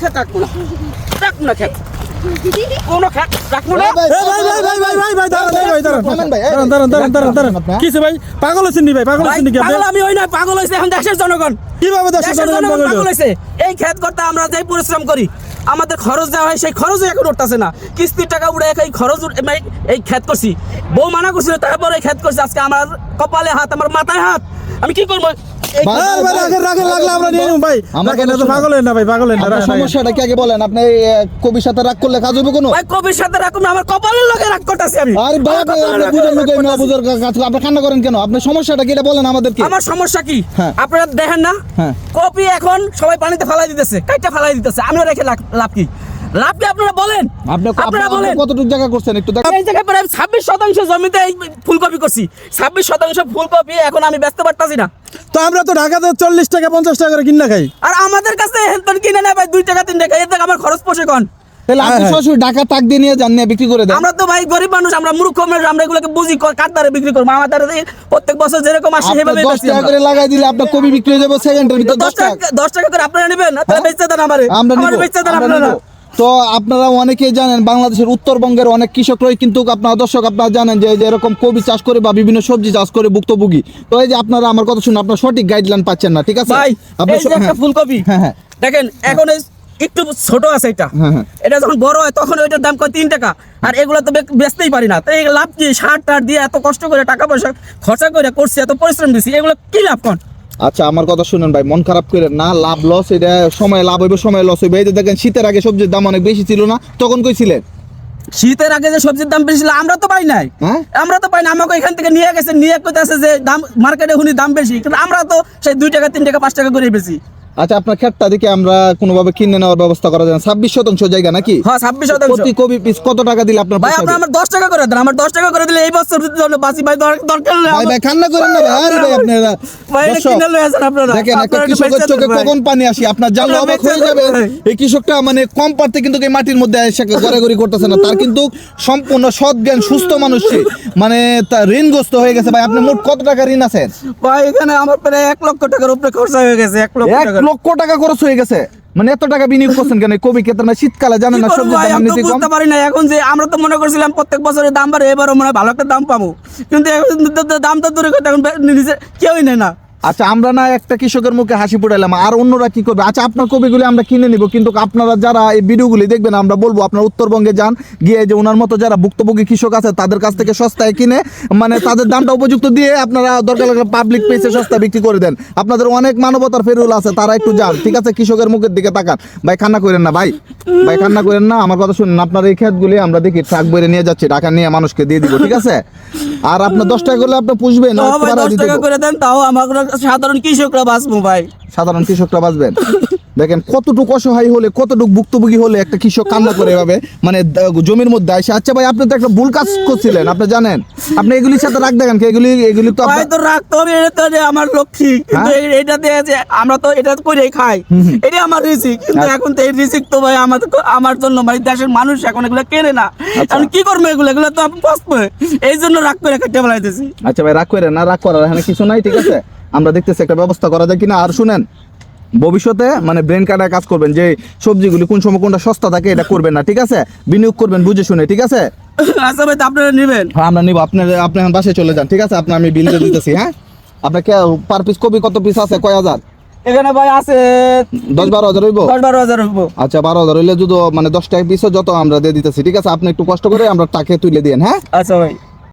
খেত রাখব না রাখব না খেত কোনো খেত রাখব না ভাই, ভাই ভাই ভাই ভাই ভাই ভাই দাঁড়ান এই পাগল ভাই? পাগল পাগল আমি না পাগল হয়েছে এখন দেশের জনগণ। কীভাবে দেশের জনগণ পাগল হয়েছে? খেত করতে আমরা যেই পরিশ্রম করি। আমাদের খরচ দেওয়া হয় সেই খরচও এখন উঠতেছে না। কিস্তির টাকা উড়ে এই খরচ এই খেত করছি। বউ মানা করছিল তারপর এই খেত করছি। আজকে আমার কপালে হাত আমার মাথায় হাত। আমি কি করব? সমস্যাটা কি আগে বলেন? আপনি কবির সাথে রাগ করলে কাজ হবে কোনো? কবির সাথে রাখুন আমার কপালের লগে রাগ করতেছি আমি। আরে ভাই আপনি আমার আপনি কপালের বুঝেন লগে লোকের রাগ না বুঝার কাজ আপনি কান্না করেন কেন? আপনার সমস্যাটা কি এটা বলেন আমাদেরকে? আমার সমস্যা কি? হ্যাঁ। আপনারা দেখেন না? হ্যাঁ। কপি এখন সবাই পানিতে ফেলাই দিতেছে কাইটা ফেলাই দিতেছে। আমি রেখে লাভ- লাভ কি? লাভ কি আপনারা বলেন। আপনারা বলেন। কতটুকু জায়গা করছেন একটু দেখেন এই জায়গায় প্রায় ছাব্বিশ শতাংশ জমিতে এই ফুলকপি করছি। ছাব্বিশ শতাংশ ফুলকপি এখন আমি ব্যস্ত পারতাছি না। তো আমরা তো ঢাকাতে চল্লিশ টাকা পঞ্চাশ টাকা করে কিনা খাই। আর আমাদের কাছে কিনে নেয় ভাই দুই টাকা তিন টাকা। এর থেকে আমার খরচ পোষে কন। তাহলে আপনি হ্যাঁ, হ্যাঁ। টাকা তাক দিয়ে নিয়ে যান নিয়ে বিক্রি করে দেন। আমরা তো ভাই গরিব মানুষ আমরা মূর্খ মানুষ আমরা এগুলোকে বুঝি ক- কার দ্বারা বিক্রি করব? আমার দ্বারা প্রত্যেক বছর যেরকম আসে সেভাবে দশ টাকা করে লাগাই দিলে আপনার কবি বিক্রি হয়ে যাবে সেকেন্ডের ভিতর দশ টাকা। দশ টাকা করে আপনারা নেবেন না? তাহলে বেচতে দেন আমারে। আমরা বেচতে দেন আপনারা। নিব। তো আপনারা অনেকেই জানেন বাংলাদেশের উত্তরবঙ্গের অনেক কৃষকরাই কিন্তু আপনার দর্শক আপনারা জানেন যে এরকম কবি চাষ করে বা বিভিন্ন সবজি চাষ করে ভুক্তভোগী। তো এই যে আপনারা আমার কথা শুনে আপনার সঠিক গাইডলাইন পাচ্ছেন না ঠিক আছে? ভাই এই যে একটা হ্যাঁ, ফুলকপি। হ্যাঁ, হ্যাঁ। দেখেন এখন এই একটু ছোট আছে এটা। হ্যাঁ, হ্যাঁ। এটা যখন বড় হয় তখন ওইটার দাম কয় তিন টাকা। আর এগুলো তো বেচতেই পারি না। তো এই লাভ কি? সার টার দিয়ে এত কষ্ট করে টাকা পয়সা খরচা করে করছি এত পরিশ্রম দিছি এগুলো কি লাভ কন? আচ্ছা আমার কথা শুনেন ভাই মন খারাপ করেন না লাভ লস এটা সময় লাভ হইবে সময় লস হইবে। এই যে দেখেন শীতের আগে সবজির দাম অনেক বেশি ছিল না তখন কইছিলেন শীতের আগে যে সবজির দাম বেশি ছিল আমরা তো পাই নাই। হ্যাঁ? আমরা তো পাই না আমাকে এখান থেকে নিয়ে গেছে নিয়ে কইতাছে যে দাম মার্কেটে হুনি দাম বেশি কিন্তু আমরা তো সেই দুই টাকা তিন টাকা পাঁচ টাকা করে বেশি আচ্ছা আপনার ক্ষেতটা দিকে আমরা কোনোভাবে কিনে নেওয়ার ব্যবস্থা করা যায় ছাব্বিশ শতাংশ জায়গা নাকি? হ্যাঁ ছাব্বিশ শতাংশ। প্রতি কবি পিস কত টাকা দিলে আপনার ভাই? আপনার আমার দশ টাকা করে দেন আমার দশ টাকা করে দিলে এই বছর বাঁচি ভাই দরকার নেই ভাই ভাই কান্না করেন না ভাই। আরে ভাই আপনারা ভাই, কিনে লয়ে আসেন আপনারা। দেখেন একটা কৃষকের চোখে কখন পানি আসি? আপনার অবাক হয়ে যাবে। এই কৃষকটা মানে কম পারতে কিন্তু এই মাটির মধ্যে এসে গড়াগড়ি করতেছে না। তার কিন্তু সম্পূর্ণ সৎ জ্ঞান সুস্থ মানুষ সে। মানে তার ঋণগ্রস্ত হয়ে গেছে। ভাই আপনি মোট কত টাকা ঋণ আছেন? ভাই এখানে আমার প্রায় এক লক্ষ টাকার উপরে খরচা হয়ে গেছে এক লক্ষ টাকা লক্ষ টাকা খরচ হয়ে গেছে। মানে এত টাকা বিনিয়োগ করছেন কেন? কবি ক্ষেত্রে না শীতকালে জানেন না সবজি দাম নিতে কম। বুঝতে পারি না। এখন যে আমরা তো মনে করছিলাম প্রত্যেক বছরের দাম বাড়ে এবারও মনে হয় ভালো একটা দাম পাবো। কিন্তু এখন দাম তো দূরে কথা এখন নিজে কেউই নেয় না। আচ্ছা আমরা না একটা কৃষকের মুখে হাসি ফুটাইলাম, আর অন্যরা কি করবে? আচ্ছা আপনার কবিগুলি আমরা কিনে নিব, কিন্তু আপনারা যারা এই ভিডিওগুলি দেখবেন, আমরা বলব, আপনার উত্তরবঙ্গে যান, গিয়ে যে ওনার মতো যারা ভুক্তভোগী কৃষক আছে, তাদের কাছ থেকে সস্তায় কিনে মানে তাদের দামটা উপযুক্ত দিয়ে আপনারা দরকার লাগলে পাবলিক পেজে সস্তা বিক্রি করে দেন। আপনাদের অনেক মানবতার ফেরুল আছে, তারা একটু যান, ঠিক আছে? কৃষকের মুখের দিকে তাকান। ভাই, কান্না করেন না, ভাই। ভাই, কান্না করেন না, আমার কথা শুনুন, আপনার এই ক্ষেতগুলি আমরা দেখি, ট্রাক বইরে নিয়ে যাচ্ছি, টাকা নিয়ে মানুষকে দিয়ে দিব, ঠিক আছে? আর আপনার দশ টাকা করলে আপনি পুষবেন দশ টাকা করে দেন তাও আমার সাধারণ কৃষকরা বাঁচবো ভাই। সাধারণ কৃষকরা বাঁচবেন। দেখেন কতটুকু অসহায় হলে কতটুকু ভুক্তভোগী হলে একটা কৃষক কান্না করে এভাবে মানে জমির মধ্যে আসে আচ্ছা ভাই আপনি তো একটা ভুল কাজ করছিলেন আপনি জানেন। আপনি এগুলির সাথে রাখ দেখেন এগুলি এগুলি তো ভাই তো এটা তো আমার লক্ষ্মী। কিন্তু হ্যাঁ? এটা দিয়ে যে আমরা তো এটা করেই খাই। এটা আমার রিসিক কিন্তু আচ্ছা। এখন তো এই রিসিক তো ভাই আমার আমার জন্য ভাই দেশের মানুষ এখন এগুলো কেনে না। আচ্ছা। আমি কি করব এগুলো? এগুলো তো আমি এই জন্য রাগ করে ফেলাইতেছি। আচ্ছা ভাই রাগ করে না রাগ করার এখানে কিছু নাই ঠিক আছে? আমরা দেখতেছি একটা ব্যবস্থা করা যায় কিনা। আর শুনেন ভবিষ্যতে মানে ব্রেন কাটায় কাজ করবেন যে সবজিগুলি কোন সময় কোনটা সস্তা থাকে এটা করবেন না ঠিক আছে? বিনিয়োগ করবেন বুঝে শুনে ঠিক আছে? আচ্ছা ভাই আপনারা নেবেন? হ্যাঁ আমরা নিব আপনার আপনি এখন বাসায় চলে যান ঠিক আছে? আপনার আমি বিল দিয়ে দিতেছি হ্যাঁ? আপনাকে পার পিস কপি কত পিস আছে? কয় হাজার? এখানে ভাই আছে দশ বারো হাজার হইব? দশ বারো হাজার হইব। আচ্ছা বারো হাজার হইলে যদি মানে দশ টাকা পিসও যত আমরা দিয়ে দিতেছি ঠিক আছে? আপনি একটু কষ্ট করে আমরা টাকে তুলে দিন হ্যাঁ? আচ্ছা ভাই।